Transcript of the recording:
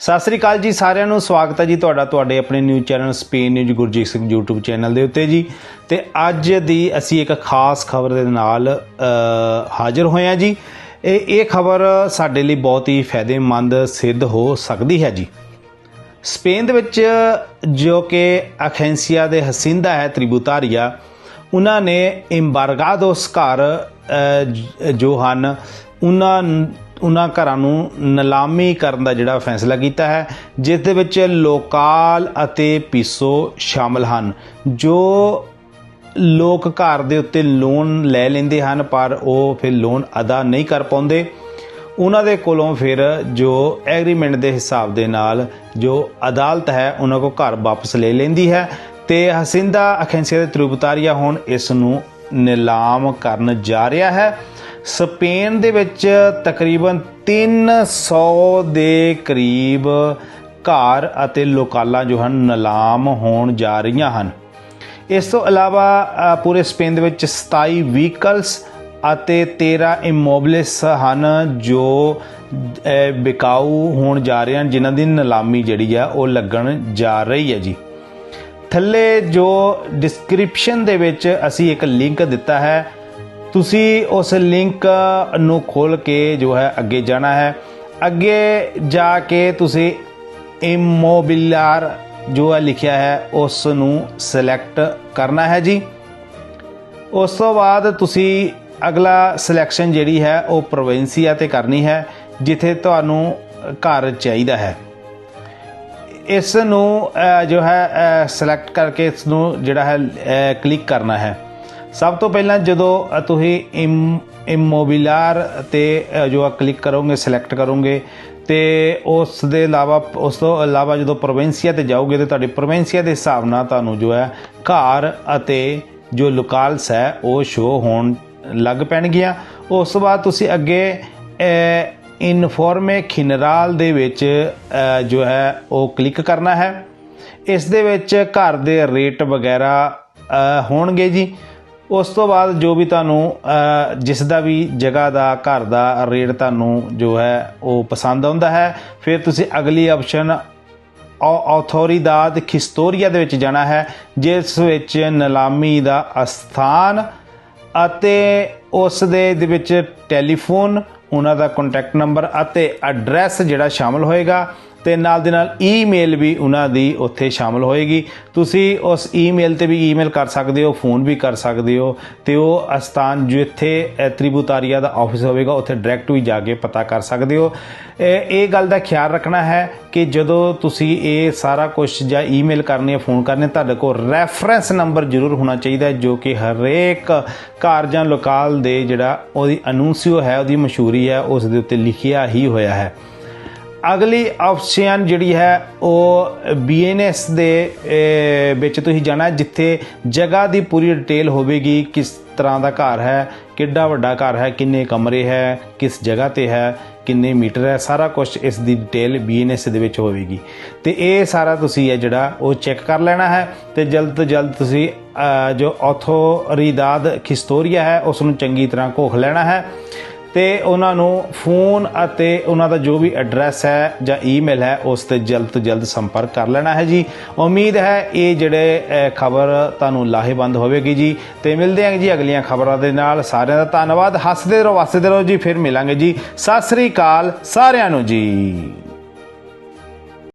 ਸਤਿ ਸ੍ਰੀ ਅਕਾਲ ਜੀ, ਸਾਰਿਆਂ ਨੂੰ ਸਵਾਗਤ ਹੈ ਜੀ ਤੁਹਾਡਾ, ਤੁਹਾਡੇ ਆਪਣੇ news channel Spain news Gurjeet Singh YouTube channel ਦੇ ਉੱਤੇ ਜੀ। ਤੇ ਅੱਜ ਦੀ ਅਸੀਂ ਇੱਕ ਖਾਸ ਖਬਰ ਦੇ ਨਾਲ ਹਾਜ਼ਰ ਹੋਏ ਹਾਂ ਜੀ। ਇਹ ਇਹ ਖਬਰ ਸਾਡੇ ਲਈ ਬਹੁਤ ਹੀ ਫਾਇਦੇਮੰਦ ਸਿੱਧ ਹੋ ਸਕਦੀ ਹੈ ਜੀ। ਸਪੇਨ ਦੇ ਵਿੱਚ ਜੋ ਕਿ ਅਖੈਂਸੀਆ ਦੇ ਹਸਿੰਦਾ ਹੈ ਤ੍ਰਿਬੂਤਾਰੀਆ ਉਹਨਾਂ ਨੇ ਇੰਬਾਰਗਾਦੋਸ ਘਰ ਜੋ ਹਨ, ਉਹਨਾਂ ਉਹਨਾਂ ਘਰਾਂ ਨੂੰ ਨਿਲਾਮੀ ਕਰਨ ਦਾ ਜਿਹੜਾ ਫੈਸਲਾ ਕੀਤਾ ਹੈ, ਜਿਸ ਦੇ ਵਿੱਚ ਲੋਕਾਲ ਅਤੇ ਪੀਸੋ ਸ਼ਾਮਲ ਹਨ, ਜੋ ਲੋਕ ਘਰ ਦੇ ਉੱਤੇ ਲੋਨ ਲੈ ਲੈਂਦੇ ਹਨ, ਪਰ ਉਹ ਫਿਰ ਲੋਨ ਅਦਾ ਨਹੀਂ ਕਰ ਪਾਉਂਦੇ। ਉਹਨਾਂ ਦੇ ਕੋਲੋਂ ਫਿਰ ਜੋ ਐਗਰੀਮੈਂਟ ਦੇ ਹਿਸਾਬ ਦੇ ਨਾਲ ਜੋ ਅਦਾਲਤ ਹੈ, ਉਹਨਾਂ ਕੋ ਘਰ ਵਾਪਸ ਲੈ ਲੈਂਦੀ ਹੈ ਤੇ ਹਸਿੰਦਾ ਅਖੈਂਸੀਆ ਦੇ ਤ੍ਰਿਬਤਾਰੀਆ ਹੁਣ ਇਸ ਨੂੰ ਨਿਲਾਮ ਕਰਨ ਜਾ ਰਿਹਾ ਹੈ। ਸਪੇਨ ਦੇ ਵਿੱਚ ਤਕਰੀਬਨ 300 ਦੇ ਕਰੀਬ ਘਰ ਅਤੇ ਲੋਕਾਲਾਂ ਜੋ ਹਨ ਨਿਲਾਮ ਹੋਣ ਜਾ ਰਹੀਆਂ ਹਨ। ਇਸ ਤੋਂ ਇਲਾਵਾ ਪੂਰੇ ਸਪੇਨ ਦੇ ਵਿੱਚ 27 ਵਹੀਕਲਸ ਅਤੇ 13 ਇਮੋਬਿਲਿਸ ਹਨ ਜੋ ਅ, ਵਿਕਾਊ ਹੋਣ ਜਾ ਰਹੇ ਹਨ ਜਿਨ੍ਹਾਂ ਦੀ ਨਿਲਾਮੀ ਜਿਹੜੀ ਆ ਉਹ ਲੱਗਣ ਜਾ ਰਹੀ ਹੈ ਜੀ। ਥੱਲੇ ਜੋ ਡਿਸਕ੍ਰਿਪਸ਼ਨ ਦੇ ਵਿੱਚ ਅਸੀਂ ਇੱਕ ਲਿੰਕ ਦਿੱਤਾ ਹੈ ਤੁਸੀਂ ਉਸ ਲਿੰਕ ਨੂੰ ਖੋਲ ਕੇ ਜੋ ਹੈ ਅੱਗੇ ਜਾਣਾ ਹੈ। ਅੱਗੇ ਜਾ ਕੇ ਤੁਸੀਂ ਇਮੋਬਿਲਾਰ ਜੋ ਹੈ ਲਿਖਿਆ ਹੈ ਉਸ ਨੂੰ ਸਿਲੈਕਟ ਕਰਨਾ ਹੈ ਜੀ। ਉਸ ਤੋਂ ਬਾਅਦ ਤੁਸੀਂ ਅਗਲਾ ਸਿਲੈਕਸ਼ਨ ਜਿਹੜੀ ਹੈ, ਉਹ ਪ੍ਰੋਵਿੰਸੀਆ ਤੇ ਕਰਨੀ ਹੈ, ਜਿੱਥੇ ਤੁਹਾਨੂੰ ਘਰ ਚਾਹੀਦਾ ਹੈ। ਇਸ ਨੂੰ ਜੋ ਹੈ ਸਿਲੈਕਟ ਕਰਕੇ ਇਸ ਨੂੰ ਜਿਹੜਾ ਹੈ ਕਲਿੱਕ ਕਰਨਾ ਹੈ। ਸਭ ਤੋਂ ਪਹਿਲਾਂ ਜਦੋਂ ਤੁਸੀਂ ਇਮ ਇਮੋਬਿਲਾਰ ਤੇ ਅ, ਜੋ ਕਲਿੱਕ ਕਰੋਗੇ ਸਿਲੈਕਟ ਕਰੋਗੇ ਤੇ ਉਸ ਦੇ ਇਲਾਵਾ ਉਸ ਤੋਂ ਇਲਾਵਾ ਜਦੋਂ ਪ੍ਰੋਵਿੰਸੀਆ ਤੇ ਜਾਓਗੇ ਤੇ ਤੁਹਾਡੀ ਪ੍ਰੋਵਿੰਸੀਆ ਦੇ ਹਿਸਾਬ ਨਾਲ ਤੁਹਾਨੂੰ ਜੋ ਹੈ ਘਰ ਅਤੇ ਜੋ ਲੋਕਾਲਸ ਹੈ ਉਹ ਸ਼ੋ ਹੋਣ ਲੱਗ ਪੈਣਗੀਆਂ। ਉਸ ਤੋਂ ਬਾਅਦ ਤੁਸੀਂ ਅੱਗੇ ਇਨਫੋਰਮੇ ਖਿਨਰਾਲ ਦੇ ਵਿੱਚ ਜੋ ਹੈ ਉਹ ਕਲਿੱਕ ਕਰਨਾ ਹੈ। ਇਸ ਦੇ ਵਿੱਚ ਘਰ ਦੇ ਰੇਟ ਵਗੈਰਾ ਹੋਣਗੇ ਜੀ। ਉਸ ਤੋਂ ਬਾਅਦ ਜੋ ਵੀ ਤੁਹਾਨੂੰ ਜਿਸ ਦਾ ਵੀ ਜਗ੍ਹਾ ਦਾ, ਘਰ ਦਾ ਰੇਟ ਤੁਹਾਨੂੰ ਜੋ ਹੈ, ਉਹ ਪਸੰਦ ਆਉਂਦਾ ਹੈ, ਫਿਰ ਤੁਸੀਂ ਅਗਲੀ ਆਪਸ਼ਨ ਆਥੋਰੀਦਾਦ ਖਿਸਤੋਰੀਆ ਦੇ ਵਿੱਚ ਜਾਣਾ ਹੈ, ਜਿਸ ਵਿੱਚ ਨਿਲਾਮੀ ਦਾ ਅਸਥਾਨ ਅਤੇ ਉਸ ਦੇ ਦੇ ਵਿੱਚ ਟੈਲੀਫੋਨ ਉਹਨਾਂ ਦਾ ਕੰਟੈਕਟ ਨੰਬਰ ਅਤੇ ਐਡਰੈਸ ਜਿਹੜਾ ਸ਼ਾਮਲ ਹੋਏਗਾ। ਤੇ ਨਾਲ ਦੇ ਨਾਲ ਈਮੇਲ ਵੀ ਉਹਨਾਂ ਦੀ ਉੱਥੇ ਸ਼ਾਮਲ ਹੋਏਗੀ। ਤੁਸੀਂ ਉਸ ਈਮੇਲ ਤੇ ਵੀ ਈਮੇਲ ਕਰ ਸਕਦੇ ਹੋ ਫੋਨ ਵੀ ਕਰ ਸਕਦੇ ਹੋ ਤੇ ਉਹ ਅਸਥਾਨ ਜਿੱਥੇ ਅ, ਤ੍ਰਿਬੂਤਾਰੀਆ ਦਾ ਆਫਿਸ ਹੋਵੇਗਾ ਉੱਥੇ ਡਾਇਰੈਕਟ ਵੀ ਜਾ ਕੇ ਪਤਾ ਕਰ ਸਕਦੇ ਹੋ। ਇਹ ਗੱਲ ਦਾ ਖਿਆਲ ਰੱਖਣਾ ਹੈ ਕਿ ਜਦੋਂ ਤੁਸੀਂ ਇਹ ਸਾਰਾ ਕੁਝ ਜਾਂ ਈਮੇਲ ਕਰਨੀ ਹੈ ਫੋਨ ਕਰਨੇ ਤੁਹਾਡੇ ਕੋਲ ਰੈਫਰੈਂਸ ਨੰਬਰ ਜ਼ਰੂਰ ਹੋਣਾ ਚਾਹੀਦਾ ਹੈ ਜੋ ਕਿ ਹਰੇਕ ਘਰ ਜਾਂ ਲੋਕਾਲ ਦੇ ਜਿਹੜਾ ਉਹਦੀ ਅਨੂਸਿਓ ਹੈ ਉਹਦੀ ਮਸ਼ਹੂਰੀ ਹੈ ਉਸ ਦੇ ਉੱਤੇ ਲਿਖਿਆ ਹੀ ਹੋਇਆ ਹੈ। ਅਗਲੀ ਆਪਸ਼ਨ ਜਿਹੜੀ ਹੈ ਉਹ ਬੀਐਨਐਸ ਦੇ ਵਿੱਚ ਤੁਸੀਂ ਜਾਣਾ ਜਿੱਥੇ ਜਗ੍ਹਾ ਦੀ ਪੂਰੀ ਡਿਟੇਲ ਹੋਵੇਗੀ ਕਿਸ ਤਰ੍ਹਾਂ ਦਾ ਘਰ ਹੈ, ਕਿੱਡਾ ਵੱਡਾ ਘਰ ਹੈ, ਕਿੰਨੇ ਕਮਰੇ ਹੈ, ਕਿਸ ਜਗ੍ਹਾ ਤੇ ਹੈ, ਕਿੰਨੇ ਮੀਟਰ ਹੈ, ਸਾਰਾ ਕੁਝ ਇਸ ਦੀ ਡਿਟੇਲ ਬੀਐਨਐਸ ਦੇ ਵਿੱਚ ਹੋਵੇਗੀ। ਤੇ ਇਹ ਸਾਰਾ ਤੁਸੀਂ ਹੈ ਜਿਹੜਾ ਉਹ ਚੈੱਕ ਕਰ ਲੈਣਾ ਹੈ ਤੇ ਜਲਦ ਤੋਂ ਜਲਦ ਤੁਸੀਂ ਜੋ ਆਥੋਰੀਦਾਦ ਖਿਸਤੋਰੀਆ ਹੈ, ਉਸ ਨੂੰ ਚੰਗੀ ਤਰ੍ਹਾਂ ਘੋਖ ਲੈਣਾ ਹੈ। ਤੇ ਉਹਨਾਂ ਨੂੰ ਫੋਨ ਅਤੇ ਉਹਨਾਂ ਦਾ ਜੋ ਵੀ ਐਡਰੈਸ ਹੈ ਜਾਂ ਈਮੇਲ ਹੈ, ਉਸ ਤੇ ਜਲਦ ਤੋਂ ਜਲਦ ਸੰਪਰਕ ਕਰ ਲੈਣਾ ਹੈ ਜੀ। ਉਮੀਦ ਹੈ ਇਹ ਜਿਹੜੇ ਖਬਰ ਤੁਹਾਨੂੰ ਲਾਹੇਵੰਦ ਹੋਵੇਗੀ ਜੀ। ਤੇ ਮਿਲਦੇ ਹਾਂ ਜੀ ਅਗਲੀਆਂ ਖਬਰਾਂ ਦੇ ਨਾਲ। ਸਾਰਿਆਂ ਦਾ ਧੰਨਵਾਦ। ਹੱਸਦੇ ਰਹੋ ਵਸਦੇ ਰਹੋ ਜੀ। ਫਿਰ ਮਿਲਾਂਗੇ ਜੀ। ਸਤਿ ਸ੍ਰੀ ਅਕਾਲ। ਸਾਰਿਆਂ ਨੂੰ ਜੀ।